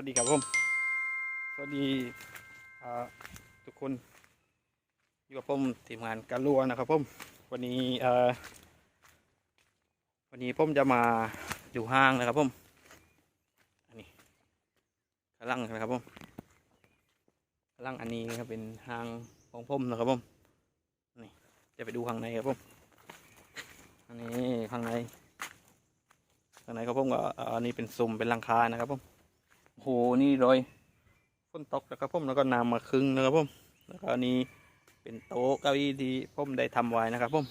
วัสดีครับผม สวัสดีทุกคน อยู่กับผมทีมงานการลัวนะครับผม วันนี้วันนี้ผมจะมาอยู่ห้างนะครับผมอันนี้กำลังนะครับผมกำลังอันนี้ครับเป็นห้างของผมนะครับผมนี่จะไปดูข้างในครับผมอันนี้ข้างในข้างในครับผมก็อ่าอันนี้เป็นซุ้มเป็นลังคานะครับผมโอ้โห นี่รอยฝนตกนะครับผมแล้วก็น้ำมาครึ่งนะครับผมแล้วก็นี้เป็นโต๊ะเก้าอี้ที่ผมได้ทำไว้นะครับผม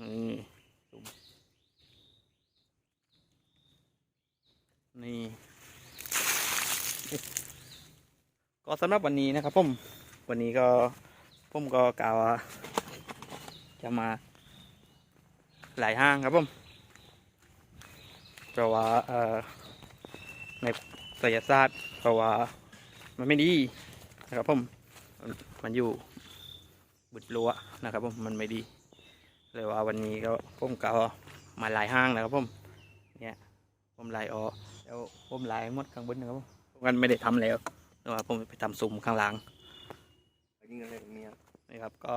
นี่นี่ก็สำหรับวันนี้นะครับผมวันนี้ก็ผมก็กล่าวจะมาหลายห้างครับผมเพราะว่าใน ศยศาสตร์เพราะว่ามันไม่ดีนะครับผมมันมันอยู่บุดรั้วนะครับผมมันไม่ดี เลยว่าวันนี้ก็ผมก็มาหลายห้างนะครับผมเนี่ยผมไล่ออกแล้วผมล่หมดข้างบนนะครับผมกันไม่ได้ทำแล้วแต่ว่าผมไปทำซุ้มข้างหลังยิงอะไรตรงนี้นะครับก็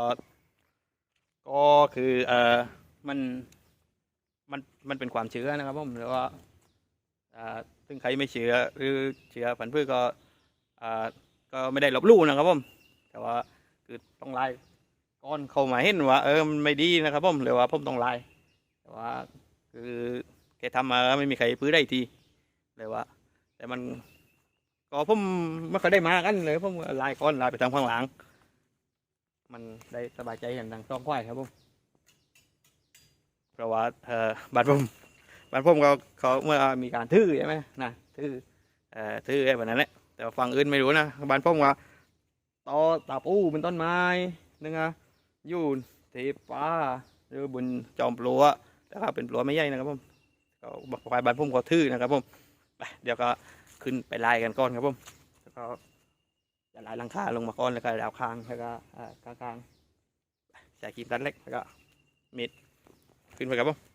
ก็คือเอ่อมันมันมันเป็นความเชื่อนะครับผมแล้วว่า ซึ่งใครไม่เชื่อหรือเชื่อผันพืชก็ก็ไม่ได้ลบลู่นะครับผมแต่ว่าคือต้องไล่ก้อนเข้ามาเห็นว่า เออมันไม่ดีนะครับผมหรือว่าผมต้องไล่แต่ว่าคือแกทำมาไม่มีใครพื้นได้ทีเลยว่า แต่มันก็ผมไม่เคยได้มากันเลยผมไล่ก้อนไล่ไปทางข้างหลัง มันได้สบายใจอย่างดังต้องควายครับผมเพราะว่าเออบานผม บ้านผมเขาเขาเมื่อมีการทื่อใช่ไหมนะทื่อเอ่อทื่อไอ้แบบนั้นแหละแต่ฝั่งอื่นไม่รู้นะบ้านผมว่าตอตาปูเป็นต้นไม้นึงอะยู่ที่ป่าหรือบนจอมปลวกแต่ว่าเป็นปลวกไม่ใหญ่นะครับผมก็บอกไปบ้านผมก็ทื่อนะครับผมไปเดี๋ยวก็ขึ้นไปไล่กันก่อนครับผมแล้วก็จะไล่ลังคาลงมาก่อนแล้วก็ดาวคางแล้วก็กลางกลางใส่ครีมตัดเล็กแล้วก็มิดขึ้นไปครับผม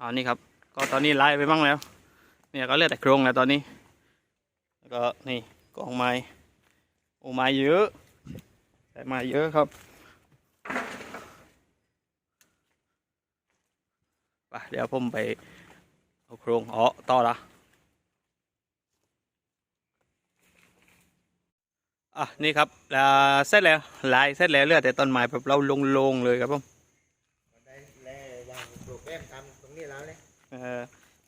อ๋อนี่ครับ ก็ตอนนี้ไล่ไปบ้างแล้ว เนี่ยก็เลือแต่โครงแล้วตอนนี้ แล้วก็นี่กองไม้โอไม้เยอะแต่ไม้เยอะครับปเดี๋ยวผมไปเอาโครงอ๋อต่อละอะนี่ครับเสร็จแล้วลายเสร็จแล้วเลือแต่ต้นไม้แบบเราลงๆเลยครับผม ได้แล้ววางโปรแกรมทำ ตรงนี้แล้วเลยเออ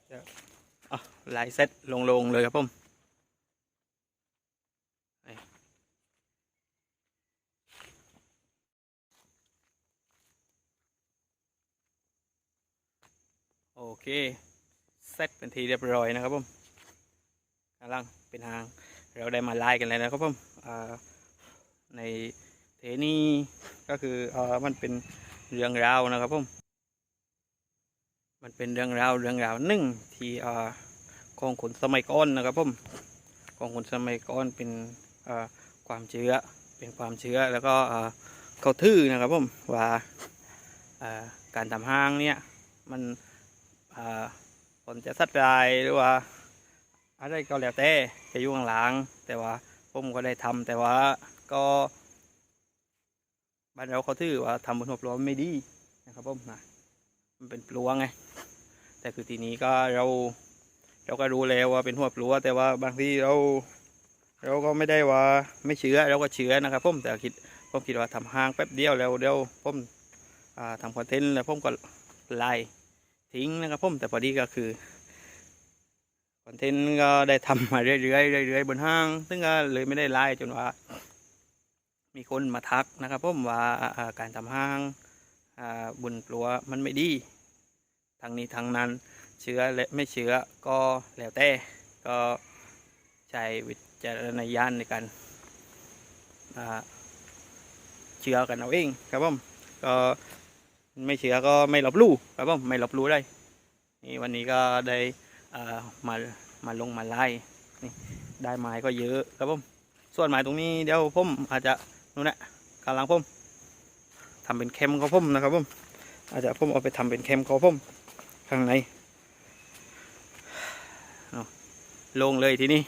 เดี๋ยวอะลายเซ็ตลงๆเลยครับผมโอเคเซ็ตเป็นทีเรียบร้อยนะครับผมกำลังเป็นทาง เราได้มาไล่กันแล้วนะครับผมในเทนี้ก็คืออมันเป็นเรื่องราวนะครับผม มันเป็นเรื่องราวเรื่องราวหนึ่งที่อ่าของคนสมัยก่อนนะครับผมของคนสมัยก่อนเป็นอ่าความเชื่อเป็นความเชื่อแล้วก็อ่าเขาทื่อนะครับผมว่าอ่าการทำห้างเนี่ยมันอ่าคนจะสัตว์รายหรือว่าอะไรก็แล้วแต่จะยู่งหลังแต่ว่าผมก็ได้ทำแต่ว่าก็บ้านเราเขาทื่อว่าทำบนหัวปลวกไม่ดีนะครับผมนะ มันเป็นปลวงไง แต่คือทีนี้ก็เรา เราก็รู้แล้วว่าเป็นหัวปลวแต่ว่าบางทีเรา เราก็ไม่ได้ว่าไม่เชื้อเราก็เชื้อนะครับผมแต่คิดผมคิดว่าทำห้างแป๊บเดียวแล้วเดี๋ยวผมอ่าทำคอนเทนต์แล้วผมก็ไล่ทิ้งนะครับผมแต่พอดีก็คือคอนเทนต์ก็ได้ทำมาเรื่อยๆเรื่อยๆบนห้าง ซึ่งก็เลยไม่ได้ไล่จนว่า มีคนมาทักนะครับผมว่าการทำห้าง บุญปลัวมันไม่ดีทางนี้ทางนั้นเชื้อและไม่เชื้อก็แล้วแต่ก็ใช้วิจารณญาณในการเชื่อกันเอาเองครับผมก็ไม่เชื่อก็ไม่ลบหลู่ครับผมไม่ลบหลู่ได้นี่วันนี้ก็ได้อ่อมามาลงมาไล่นี่ได้ไม้ก็เยอะครับผมส่วนไม้ตรงนี้เดี๋ยวผมอาจจะนู่นแหละกำลังผม ทำเป็นเค็มของผมนะครับผมอาจจะผมเอาไปทำเป็นเค็มของผมข้างในเอาลงเลยทีนี้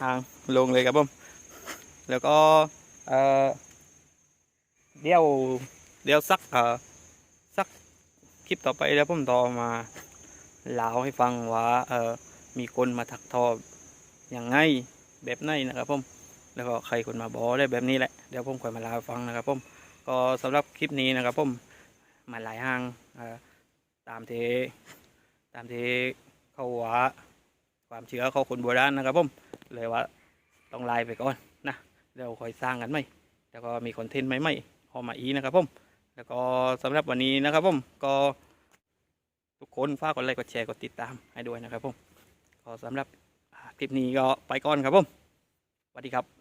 ห่างลงเลยครับผมแล้วก็เดี๋ยวเดี๋ยวสักสักคลิปต่อไปแล้วผมต่อมาเล่าให้ฟังว่ามีคนมาถักทออย่างไงแบบไหนนะครับผม แล้วก็ใครคนมาบอกได้แบบนี้แหละเดี๋ยวผมค่อยมาเล่าฟังนะครับผมก็สำหรับคลิปนี้นะครับผมมาหลายห้างตามเทตามเทเขาว่าความเชื่อเขาคนโบราณนะครับผมเลยว่าต้องไล่ไปก่อนนะเดี๋ยวค่อยสร้างกันไหมแล้วก็มีคอนเทนต์ใหม่ๆออมาอีนะครับผมแล้วก็สำหรับวันนี้นะครับผมก็ทุกคนฝากกดไลค์กดแชร์กดติดตามให้ด้วยนะครับผมก็สำหรับคลิปนี้ก็ไปก่อนครับผมสวัสดีครับ